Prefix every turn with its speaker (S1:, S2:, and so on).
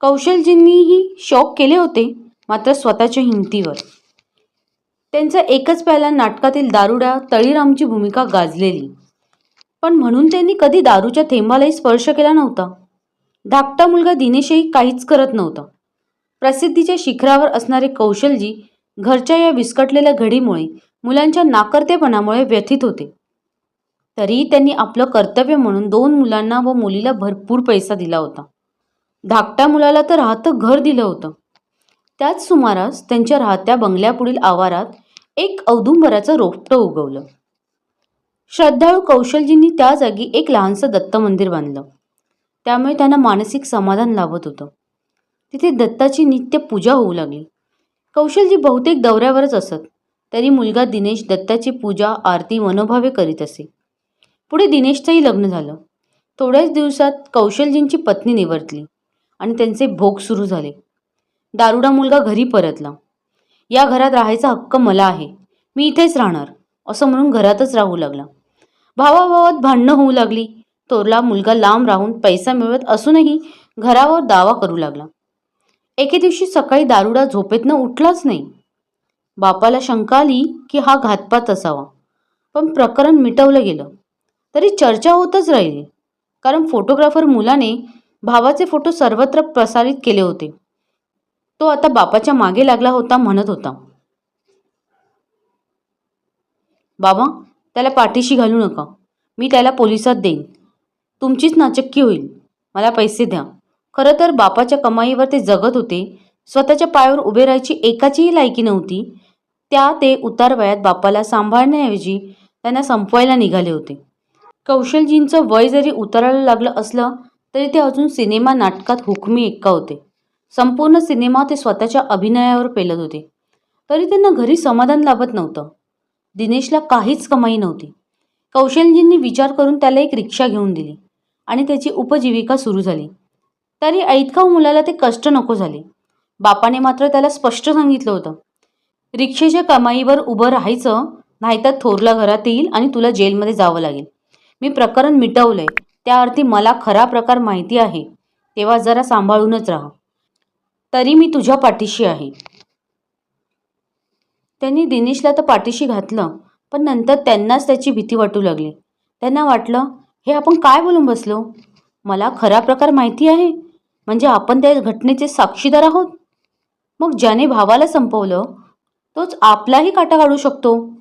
S1: कौशलजींनीही शौक केले होते मात्र स्वतःच्या हिमतीवर. त्यांचा एकच प्याला नाटकातील दारुड्या तळीरामची भूमिका गाजलेली. पण म्हणून त्यांनी कधी दारूच्या थेंबालाही स्पर्श केला नव्हता. धाकटा मुलगा दिनेशही काहीच करत नव्हता. प्रसिद्धीच्या शिखरावर असणारे कौशलजी घरच्या या विस्कटलेल्या घडीमुळे मुलांच्या नाकर्तेपणामुळे व्यथित होते. तरीही त्यांनी आपलं कर्तव्य म्हणून दोन मुलांना व मुलीला भरपूर पैसा दिला होता. धाकट्या मुलाला तर राहतं घर दिलं होतं. त्याच सुमारास त्यांच्या राहत्या बंगल्यापुढील आवारात एक औदुंबराचं रोपटं उगवलं. श्रद्धाळू कौशलजींनी त्या जागी एक लहानसं दत्त मंदिर बांधलं. त्यामुळे त्यांना मानसिक समाधान लाभत होतं. तिथे दत्ताची नित्य पूजा होऊ लागली. कौशलजी बहुतेक दौऱ्यावरच असत. तरी मुलगा दिनेश दत्ताची पूजा आरती मनोभावे करीत असे. पुढे दिनेशचंही लग्न झालं. थोड्याच दिवसात कौशलजींची पत्नी निवर्तली. आणि त्यांचे भोग सुरू झाले. दारुडा मुलगा घरी परतला. या घरात राहायचा हक्क मला आहे. मी इथेच राहणार असं म्हणून घरातच राहू लागला. भावाभावात भांडणं होऊ लागली. तोरला मुलगा लांब राहून पैसा मिळवत असूनही घरावर दावा करू लागला. एके दिवशी सकाळी दारुडा झोपेतनं उठलाच नाही. बापाला शंका आली की हा घातपात असावा. पण प्रकरण मिटवलं गेलं. तरी चर्चा होतच राहिली. कारण फोटोग्राफर मुलाने भावाचे फोटो सर्वत्र प्रसारित केले होते. तो आता बापाच्या मागे लागला होता म्हणत होता. बाबा त्याला पाठीशी घालू नका. मी त्याला पोलिसात देईन. तुमचीच नाचक्की होईल. मला पैसे द्या. खरं तर बापाच्या कमाईवर ते जगत होते. स्वतःच्या पायावर उभे राहायची एकाचीही लायकी नव्हती. त्या ते उतार वयात बापाला सांभाळण्याऐवजी त्यांना संपवायला निघाले होते. कौशलजींचं वय जरी उतारायला लागलं असलं तरी ते अजून सिनेमा नाटकात हुकमी एक्का होते संपूर्ण सिनेमा ते स्वतःच्या अभिनयावर पेलत होते. तरी त्यांना घरी समाधान लाभत नव्हतं. दिनेशला काहीच कमाई नव्हती. कौशलजींनी विचार करून त्याला एक रिक्षा घेऊन दिली आणि त्याची उपजीविका सुरू झाली. तरी ऐतखाऊ मुलाला ते कष्ट नको झाले. बापाने मात्र त्याला स्पष्ट सांगितलं होतं. रिक्षेच्या कमाईवर उभं राहायचं नाहीतर थोरला घरात येईल आणि तुला जेलमध्ये जावं लागेल. मी प्रकरण मिटवलंय. त्या अर्थी मला खरा प्रकार माहिती आहे. तेव्हा जरा सांभाळूनच राहा. तरी मी तुझ्या पाठीशी आहे. त्यांनी दिनेशला तर पाठीशी घातलं पण नंतर त्यांनाच त्याची भीती वाटू लागली. त्यांना वाटलं हे आपण काय बोलून बसलो? मला खरा प्रकार माहिती आहे. म्हणजे आपण त्या घटनेचे साक्षीदार आहोत. मग ज्याने भावाला संपवलं तोच आपलाही काटा काढू शकतो.